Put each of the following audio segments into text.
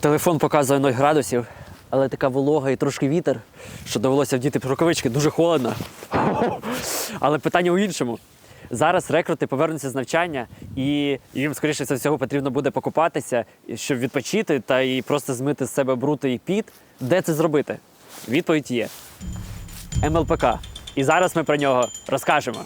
Телефон показує 0 градусів, але така волога і трошки вітер, що довелося вдіти рукавички, дуже холодно. Але питання у іншому. Зараз рекрути повернуться з навчання, і їм, скоріше всього, потрібно буде покупатися, щоб відпочити та і просто змити з себе брути і піт. Де це зробити? Відповідь є. МЛПК. І зараз ми про нього розкажемо.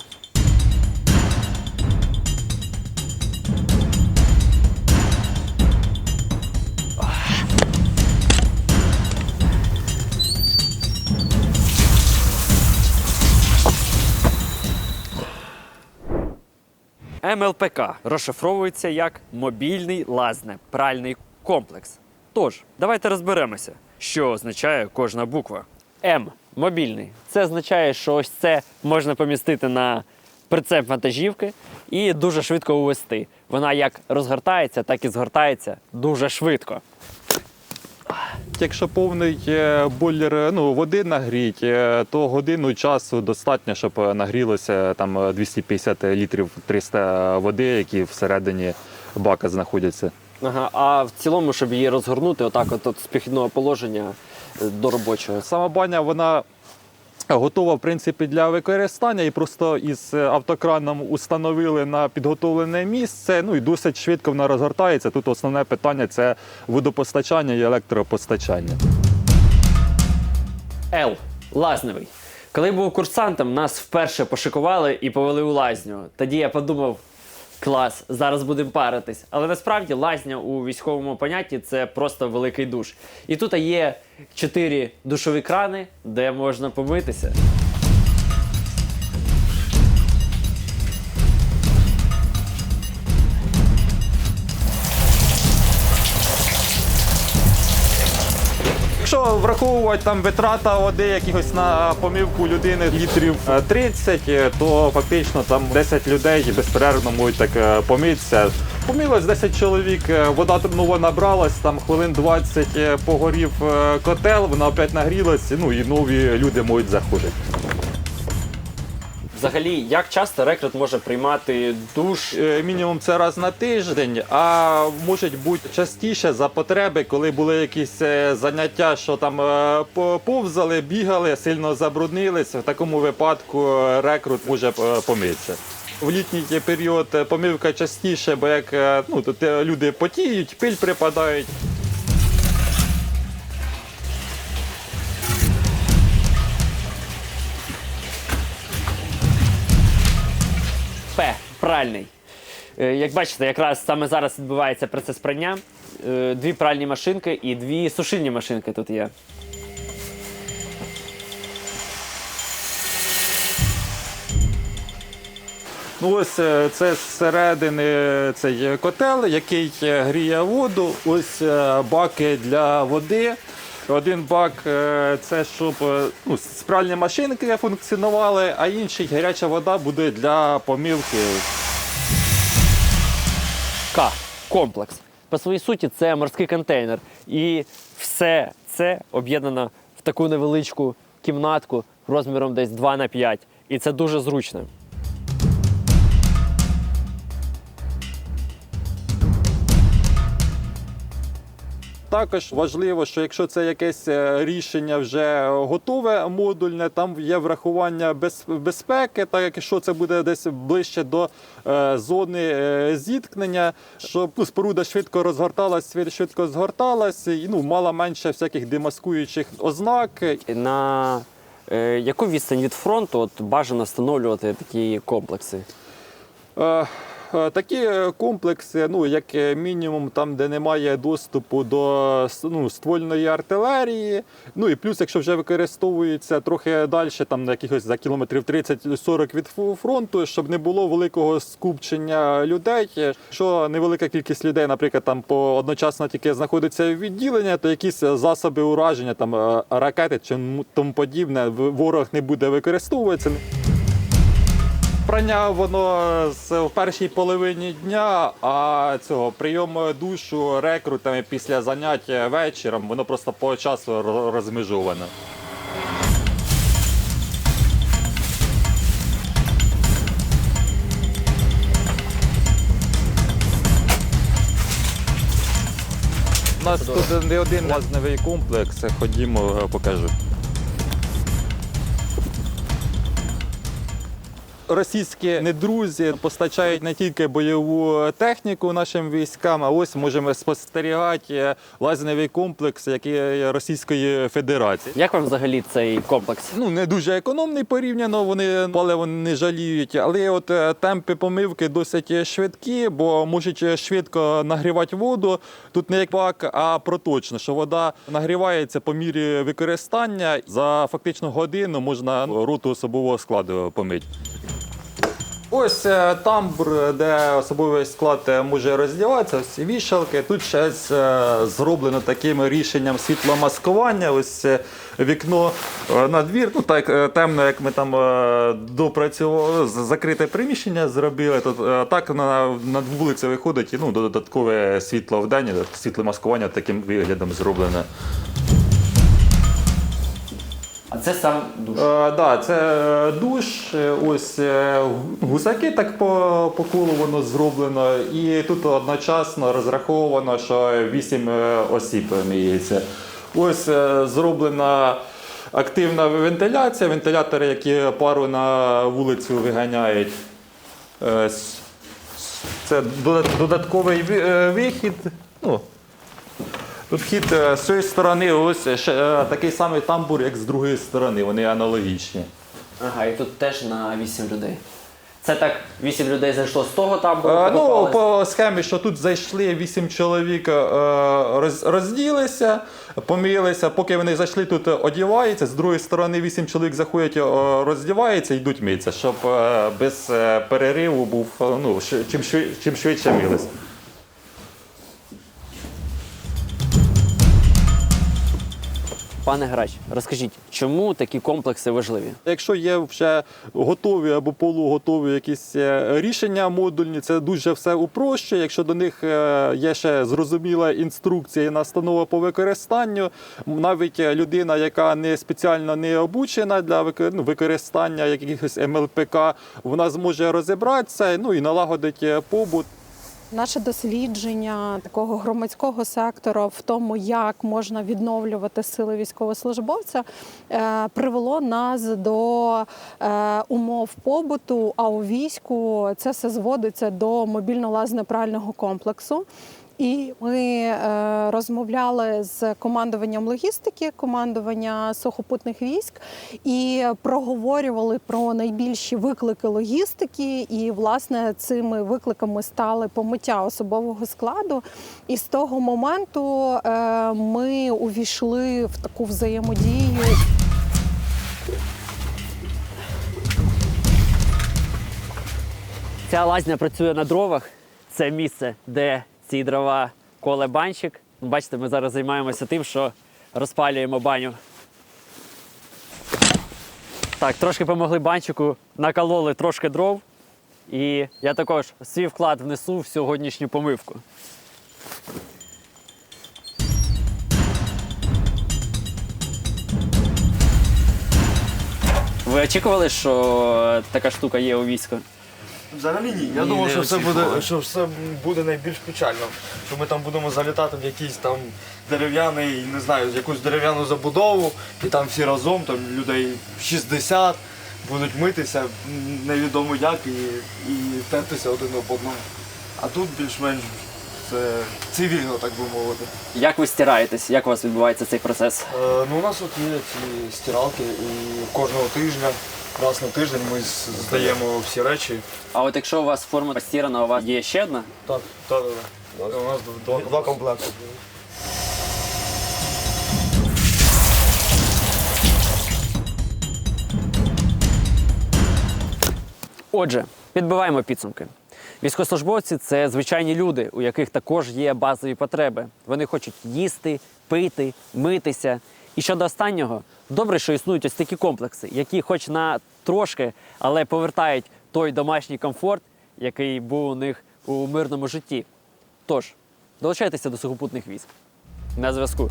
МЛПК розшифровується як мобільний лазне-пральний комплекс. Тож, давайте розберемося, що означає кожна буква. М мобільний. Це означає, що ось це можна помістити на прицеп вантажівки і дуже швидко увести. Вона як розгортається, так і згортається дуже швидко. Якщо повний е, бойлер ну, води нагріть, е, то годину часу достатньо, щоб нагрілося там е, 250 літрів 300 води, які всередині бака знаходяться. Ага, а в цілому, щоб її розгорнути, отак, от, от з піхідного положення до робочого. Сама баня вона готова в принципі для використання і просто із е, автокраном установили на підготовлене місце. Ну і досить швидко вона розгортається. Тут основне питання це водопостачання і електропостачання. Л. Лазневий. Коли був курсантом, нас вперше пошикували і повели у лазню. Тоді я подумав: клас, зараз будемо паритись. Але насправді лазня у військовому понятті це просто великий душ. І тут є чотири душові крани, де можна помитися. Якщо враховувати там витрата води якихось на помивку людини літрів е, 30, е, то фактично там 10 людей безперервно можуть так е, помитися. Помилось 10 чоловік, е, вода нова набралась, там хвилин 20 е, погорів е, котел, вона опять нагрілась, ну і нові люди можуть заходити. Взагалі, як часто рекрут може приймати душ? Е, Мінімум це раз на тиждень, а може бути частіше за потреби, коли були якісь е, заняття, що там е, по- повзали, бігали, сильно забруднилися. В такому випадку рекрут може е, помитися. В літній період е, помивка частіше, бо як ну, тут люди потіють, пиль припадають. Пральний. Е, Як бачите, якраз саме зараз відбувається процес прання. Е, Дві пральні машинки і дві сушильні машинки тут є. Ну ось е, це зсередини цей котел, який гріє воду. Ось баки для води. Один бак це щоб ну, спральні машинки функціонували, а інший гаряча вода буде для помивки. К. Комплекс. По своїй суті, це морський контейнер. І все це об'єднано в таку невеличку кімнатку розміром десь 2 на 5. І це дуже зручно. Також важливо, що якщо це якесь е, рішення вже готове модульне, там є врахування без, безпеки, так як якщо це буде десь ближче до е, зони е, зіткнення, щоб ну, споруда швидко розгорталась, швидко згорталась, і ну, мала менше всяких демаскуючих ознак. На е, яку відстань від фронту от, бажано встановлювати такі комплекси? Е, Такі е, комплекси, ну як е, мінімум, там, де немає доступу до ну, ствольної артилерії. Ну і плюс, якщо вже використовується трохи далі, там на якихось за кілометрів 30-40 від фронту, щоб не було великого скупчення людей. Якщо невелика кількість людей, наприклад, там по одночасно тільки знаходиться в відділенні, то якісь засоби ураження, там е, ракети чи тому подібне, ворог не буде використовуватися. Прання воно в першій половині дня, а цього прийом душу рекрутами після занять вечором, воно просто по часу ро- розмежовано. У нас тут не один лазневий комплекс. Ходімо, покажу. Російські недрузі постачають не тільки бойову техніку нашим військам, а ось можемо спостерігати лазневий комплекс, який Російської Федерації. Як вам взагалі цей комплекс? Ну, не дуже економний порівняно, вони паливо не жаліють, але от е, темпи помивки досить швидкі, бо можуть швидко нагрівати воду. Тут не як пак, а проточно, що вода нагрівається по мірі використання. За фактично годину можна роту особового складу помити. Ось е, тамбур, де особовий склад е, може роздіватися, ось ці вішалки. Тут ще е, зроблено таким рішенням світломаскування. Ось вікно на двір. Ну так темно, як ми там допрацювали, закрите приміщення зробили. Тут так на, на вулицю виходить і ну, додаткове світло в день, світломаскування таким виглядом зроблене. Це сам душ. Е, да, це е, душ, е, ось гусаки так по, по колу воно зроблено, і тут одночасно розраховано, що 8 осіб міється. Ось зроблена активна вентиляція, вентилятори, які пару на вулицю виганяють. Це додатковий вихід. Ну, Тут вхід е, з цієї сторони, ось ще е, такий самий тамбур, як з другої сторони, вони аналогічні. Ага, і тут теж на 8 людей. Це так, 8 людей зайшло з того тамбуру. Е, Ну, по схемі, що тут зайшли вісім чоловік, е, роз- розділися, помилися. Поки вони зайшли, тут одіваються. З другої сторони, вісім чоловік заходять, е, роздіваються йдуть митися, щоб е, без е, перериву був е, ну, чим, швид- чим швидше мились. Пане Грач, розкажіть, чому такі комплекси важливі? Якщо є вже готові або полуготові якісь е, рішення модульні, це дуже все упрощує. Якщо до них е, є ще зрозуміла інструкція і настанова по використанню, навіть е, людина, яка не спеціально не обучена для ну, використання якихось МЛПК, вона зможе розібратися ну, і налагодить побут. Наше дослідження такого громадського сектору в тому, як можна відновлювати сили військовослужбовця, е, привело нас до е, умов побуту. А у війську це все зводиться до мобільно-лазно-прального комплексу. І ми е, розмовляли з командуванням логістики, командування сухопутних військ і проговорювали про найбільші виклики логістики. І власне цими викликами стали помиття особового складу. І з того моменту е, ми увійшли в таку взаємодію. Ця лазня працює на дровах. Це місце, де ці дрова коле банщик. Бачите, ми зараз займаємося тим, що розпалюємо баню. Так, трошки помогли банчику, накололи трошки дров. І я також свій вклад внесу в сьогоднішню помивку. Ви очікували, що така штука є у війську? Взагалі ні. Я Ні, думав, не що все очікували. буде, що все буде найбільш печально. Що ми там будемо залітати в якийсь там дерев'яний, не знаю, якусь дерев'яну забудову, і там всі разом, там людей 60, будуть митися м, невідомо як і, і тертися один об одному. А тут більш-менш це цивільно, так би мовити. Як ви стираєтесь? Як у вас відбувається цей процес? Е, ну, у нас от є ці стиралки, і кожного тижня, раз на тиждень ми здаємо всі речі. А от якщо у вас форма постірана, у вас є ще одна? Так, так, так. У нас два, два комплекти. Отже, підбиваємо підсумки. Військовослужбовці це звичайні люди, у яких також є базові потреби. Вони хочуть їсти, пити, митися. І щодо останнього, добре, що існують ось такі комплекси, які, хоч на трошки, але повертають той домашній комфорт, який був у них у мирному житті. Тож, долучайтеся до сухопутних військ. На зв'язку.